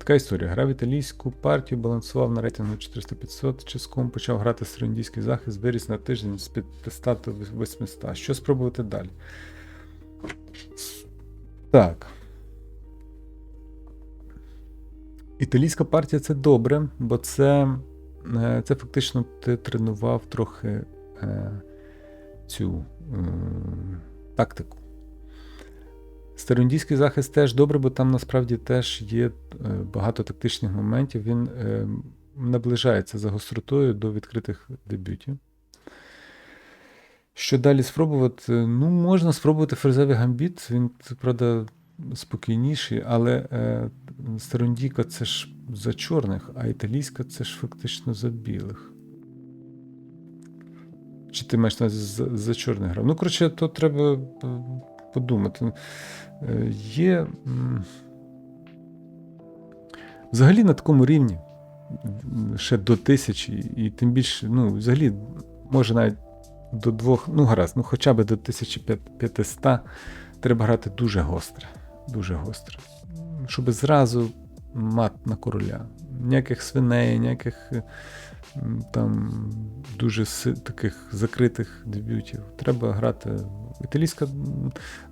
Така історія. Грав італійську партію, балансував на рейтингу 400-500, чиском почав грати середньодійський захист, виріс на тиждень з 500 до 800. Що спробувати далі? Так. Італійська партія це добре, бо це, е, це фактично ти тренував трохи е, цю е, тактику. Староіндійський захист теж добре, бо там насправді теж є багато тактичних моментів. Він е, наближається за гостротою до відкритих дебютів. Що далі спробувати? Ну, можна спробувати ферзевий гамбіт. Він, правда, спокійніший, але е, староіндійка це ж за чорних, а італійська це ж фактично за білих. Чи ти маєш на за, за чорних грав? Ну, коротше, то треба е, подумати. Е, Є. Взагалі на такому рівні ще до тисячі, і тим більше, ну, взагалі, може навіть до двох, ну гаразд, ну хоча б до 1500 треба грати дуже гостре. Дуже гостре. Щоб зразу мат на короля. Ніяких свиней, ніяких там дуже таких закритих дебютів. Треба грати. Італійська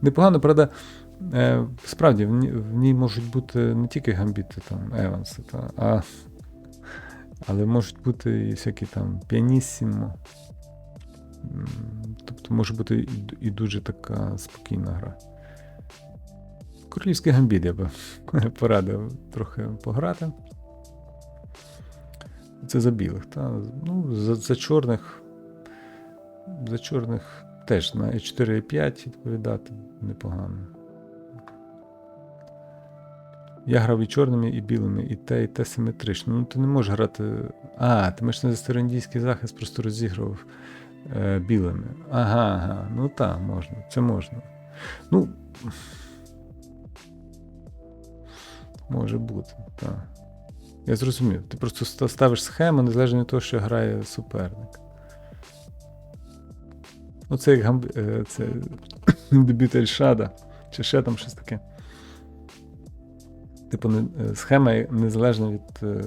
непогано, правда. Е, справді, в ній, в ній можуть бути не тільки гамбіти, там, Еванси, та, а, але можуть бути і всякі там піаніссімо. Тобто може бути і, і дуже така спокійна гра. Королівський гамбіт я би порадив трохи пограти. Це за білих, та? Ну, за, за чорних. За чорних теж на E4 і 5 відповідати непогано. Я грав і чорними, і білими, і те, і те симетрично. Ну, ти не можеш грати. А, ти маєш на староіндійський захист просто розігрував е, білими. Ага, ага. Ну так, можна. Це можна. Ну. Може бути, так. Я зрозумів. Ти просто ставиш схему, незалежно від того, що грає суперник. Ну, це як гамб... е, це дебют Ельшада, чи ще там щось таке. Типу, е, схема незалежна від е,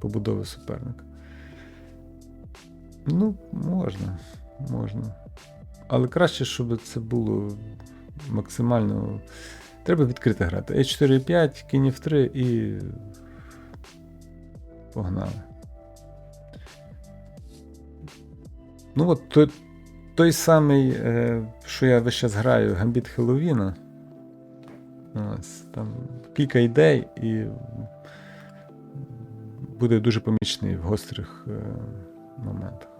побудови суперника. Ну, можна, можна. Але краще, щоб це було максимально. Треба відкрити грати. H4 5, кінь F3 і. Погнали. Ну, от той, той самий, е, що я весь час граю, Гамбіт Хеллоуіна. Ось, там кілька ідей і буде дуже помічний в гострих е, моментах.